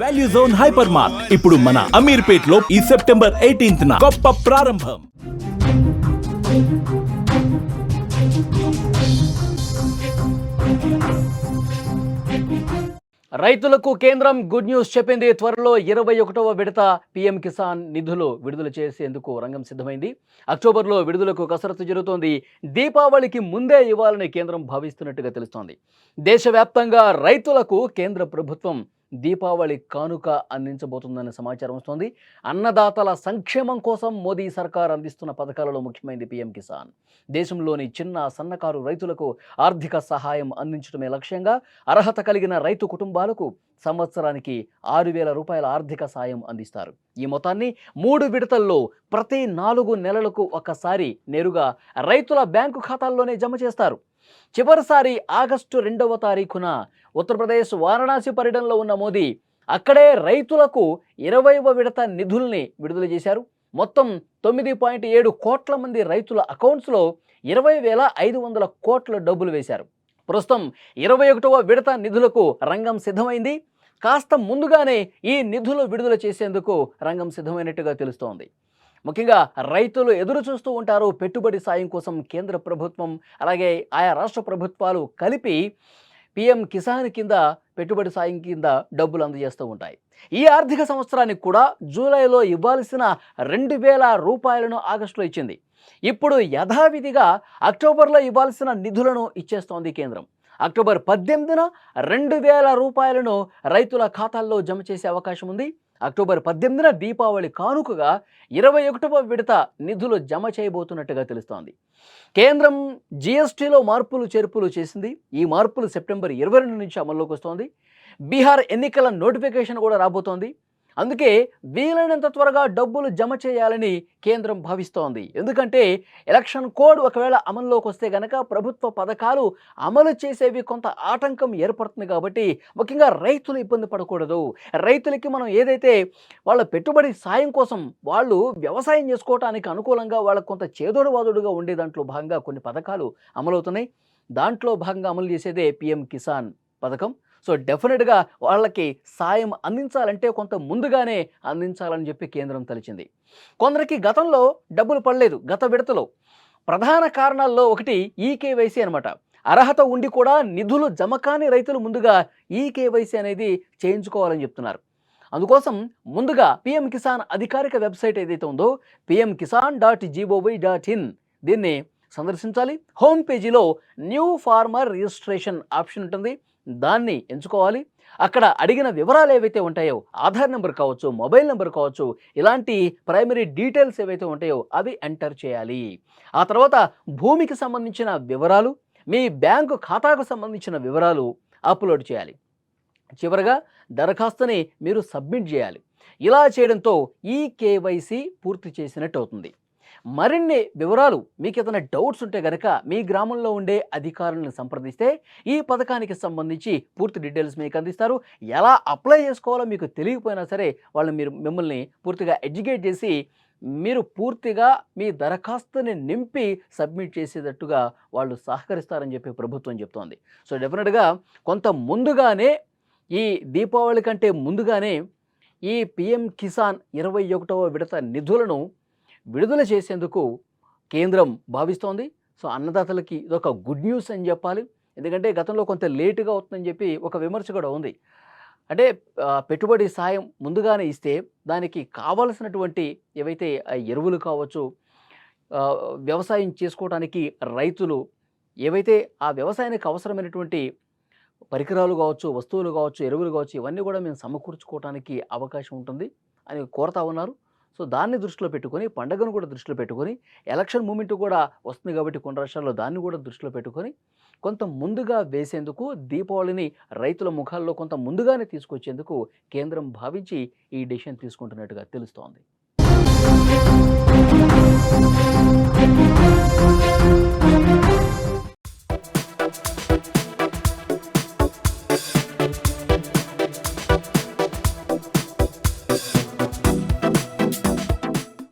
Value zone hyper mart ఇప్పుడు మన అమీర్పేట్లో ఈ సెప్టెంబర్ ఎయిటీన్త్ గొప్ప ప్రారంభం. రైతులకు కేంద్రం గుడ్ న్యూస్ చెప్పింది. త్వరలో ఇరవై ఒకటవ విడత పీఎం కిసాన్ నిధులు విడుదల చేసేందుకు రంగం సిద్ధమైంది. అక్టోబర్లో విడుదలకు కసరత్తు జరుగుతోంది. దీపావళికి ముందే ఇవ్వాలని కేంద్రం భావిస్తున్నట్టుగా తెలుస్తోంది. దేశవ్యాప్తంగా రైతులకు కేంద్ర ప్రభుత్వం దీపావళి కానుక అందించబోతుందనే సమాచారం వస్తోంది. అన్నదాతల సంక్షేమం కోసం మోదీ సర్కార్ అందిస్తున్న పథకాలలో ముఖ్యమైనది పీఎం కిసాన్. దేశంలోని చిన్న సన్నకారు రైతులకు ఆర్థిక సహాయం అందించడమే లక్ష్యంగా అర్హత కలిగిన రైతు కుటుంబాలకు సంవత్సరానికి ఆరు వేల రూపాయల ఆర్థిక సాయం అందిస్తారు. ఈ మొత్తాన్ని మూడు విడతల్లో ప్రతి నాలుగు నెలలకు ఒకసారి నేరుగా రైతుల బ్యాంకు ఖాతాల్లోనే జమ చేస్తారు. చివరిసారి ఆగస్టు రెండవ తారీఖున ఉత్తరప్రదేశ్ వారణాసి పర్యటనలో ఉన్న మోదీ అక్కడే రైతులకు ఇరవైవ విడత నిధుల్ని విడుదల చేశారు. మొత్తం తొమ్మిది పాయింట్ ఏడు కోట్ల మంది రైతుల అకౌంట్స్లో ఇరవై వేల ఐదు వందల కోట్ల డబ్బులు వేశారు. ప్రస్తుతం ఇరవై ఒకటవ విడత నిధులకు రంగం సిద్ధమైంది. కాస్త ముందుగానే ఈ నిధులు విడుదల చేసేందుకు రంగం సిద్ధమైనట్టుగా తెలుస్తోంది. ముఖ్యంగా రైతులు ఎదురు చూస్తూ ఉంటారు పెట్టుబడి సాయం కోసం కేంద్ర ప్రభుత్వం అలాగే ఆయా రాష్ట్ర ప్రభుత్వాలు కలిపి పిఎం కిసాన్ కింద పెట్టుబడి సాయం కింద డబ్బులు అందజేస్తూ ఉంటాయి. ఈ ఆర్థిక సంవత్సరానికి కూడా జూలైలో ఇవ్వాల్సిన రెండు వేల రూపాయలను ఆగస్టులో ఇచ్చింది. ఇప్పుడు యథావిధిగా అక్టోబర్లో ఇవ్వాల్సిన నిధులను ఇచ్చేస్తోంది కేంద్రం. అక్టోబర్ పద్దెనిమిదిన రెండు వేల రూపాయలను రైతుల ఖాతాల్లో జమ చేసే అవకాశం ఉంది. అక్టోబర్ పద్దెనిమిదిన దీపావళి కానుకగా ఇరవై ఒకటవ విడత నిధులు జమ చేయబోతున్నట్టుగా తెలుస్తోంది. కేంద్రం జీఎస్టీలో మార్పులు చేర్పులు చేసింది. ఈ మార్పులు సెప్టెంబర్ ఇరవై రెండు నుంచి అమల్లోకి వస్తోంది. బీహార్ ఎన్నికల నోటిఫికేషన్ కూడా రాబోతోంది. అందుకే వీలైనంత త్వరగా డబ్బులు జమ చేయాలని కేంద్రం భావిస్తోంది. ఎందుకంటే ఎలక్షన్ కోడ్ ఒకవేళ అమల్లోకి వస్తే గనక ప్రభుత్వ పథకాలు అమలు చేసేవి కొంత ఆటంకం ఏర్పడుతుంది కాబట్టి ముఖ్యంగా రైతులు ఇబ్బంది పడకూడదు. రైతులకి మనం ఏదైతే వాళ్ళ పెట్టుబడి సాయం కోసం వాళ్ళు వ్యవసాయం చేసుకోవటానికి అనుకూలంగా వాళ్ళకు కొంత చేదోడువాదుడుగా ఉండే దాంట్లో భాగంగా కొన్ని పథకాలు అమలవుతున్నాయి. దాంట్లో భాగంగా అమలు చేసేదే పిఎం కిసాన్ పథకం. సో డెఫినెట్గా వాళ్ళకి సాయం అందించాలంటే కొంత ముందుగానే అందించాలని చెప్పి కేంద్రం తలిచింది. కొందరికి గతంలో డబ్బులు పడలేదు గత విడతలో. ప్రధాన కారణాల్లో ఒకటి ఈ అనమాట అర్హత ఉండి కూడా నిధులు జమ కాని రైతులు ముందుగా ఈ అనేది చేయించుకోవాలని చెప్తున్నారు. అందుకోసం ముందుగా పిఎం కిసాన్ అధికారిక వెబ్సైట్ ఏదైతే ఉందో PM Kisan dot GOV dot in దీన్ని సందర్శించాలి. హోమ్ పేజీలో న్యూ ఫార్మర్ రిజిస్ట్రేషన్ ఆప్షన్ ఉంటుంది. దాన్ని ఎంచుకోవాలి. అక్కడ అడిగిన వివరాలు ఏవైతే ఉంటాయో ఆధార్ నెంబర్ కావచ్చు మొబైల్ నెంబర్ కావచ్చు ఇలాంటి ప్రైమరీ డీటెయిల్స్ ఏవైతే ఉంటాయో అవి ఎంటర్ చేయాలి. ఆ తర్వాత భూమికి సంబంధించిన వివరాలు మీ బ్యాంకు ఖాతాకు సంబంధించిన వివరాలు అప్లోడ్ చేయాలి. చివరగా దరఖాస్తుని మీరు సబ్మిట్ చేయాలి. ఇలా చేయడంతో ఈ కేవైసీ పూర్తి చేసినట్టు అవుతుంది మరిన్ని వివరాలు మీకు ఏదైనా డౌట్స్ ఉంటే కనుక మీ గ్రామంలో ఉండే అధికారులను సంప్రదిస్తే ఈ పథకానికి సంబంధించి పూర్తి డీటెయిల్స్ మీకు అందిస్తారు. ఎలా అప్లై చేసుకోవాలో మీకు తెలియకపోయినా సరే వాళ్ళు మీరు మిమ్మల్ని పూర్తిగా ఎడ్యుకేట్ చేసి మీరు పూర్తిగా మీ దరఖాస్తుని నింపి సబ్మిట్ చేసేటట్టుగా వాళ్ళు సహకరిస్తారని చెప్పి ప్రభుత్వం చెప్తోంది. సో డెఫినెట్గా కొంత ముందుగానే ఈ దీపావళి కంటే ముందుగానే ఈ పిఎం కిసాన్ ఇరవై ఒకటవ విడత నిధులను విడుదల చేసేందుకు కేంద్రం భావిస్తోంది. సో అన్నదాతలకి ఇదొక గుడ్ న్యూస్ అని చెప్పాలి. ఎందుకంటే గతంలో కొంత లేటుగా అవుతుందని చెప్పి ఒక విమర్శ కూడా ఉంది. అంటే పెట్టుబడి సాయం ముందుగానే ఇస్తే దానికి కావలసినటువంటి ఏవైతే ఆ ఎరువులు కావచ్చు వ్యవసాయం చేసుకోవడానికి రైతులు ఏవైతే ఆ వ్యవసాయానికి అవసరమైనటువంటి పరికరాలు కావచ్చు వస్తువులు కావచ్చు ఎరువులు కావచ్చు ఇవన్నీ కూడా మేము సమకూర్చుకోవడానికి అవకాశం ఉంటుంది అని కోరుతా ఉన్నారు. సో దాన్ని దృష్టిలో పెట్టుకొని పండగను కూడా దృష్టిలో పెట్టుకొని ఎలక్షన్ మూమెంట్ కూడా వస్తుంది కాబట్టి కొన్ని రాష్ట్రాల్లో దాన్ని కూడా దృష్టిలో పెట్టుకొని కొంత ముందుగా వేసేందుకు దీపావళిని రైతుల ముఖాల్లో కొంత ముందుగానే తీసుకొచ్చేందుకు కేంద్రం భావించి ఈ డెసిషన్ తీసుకుంటున్నట్టుగా తెలుస్తోంది.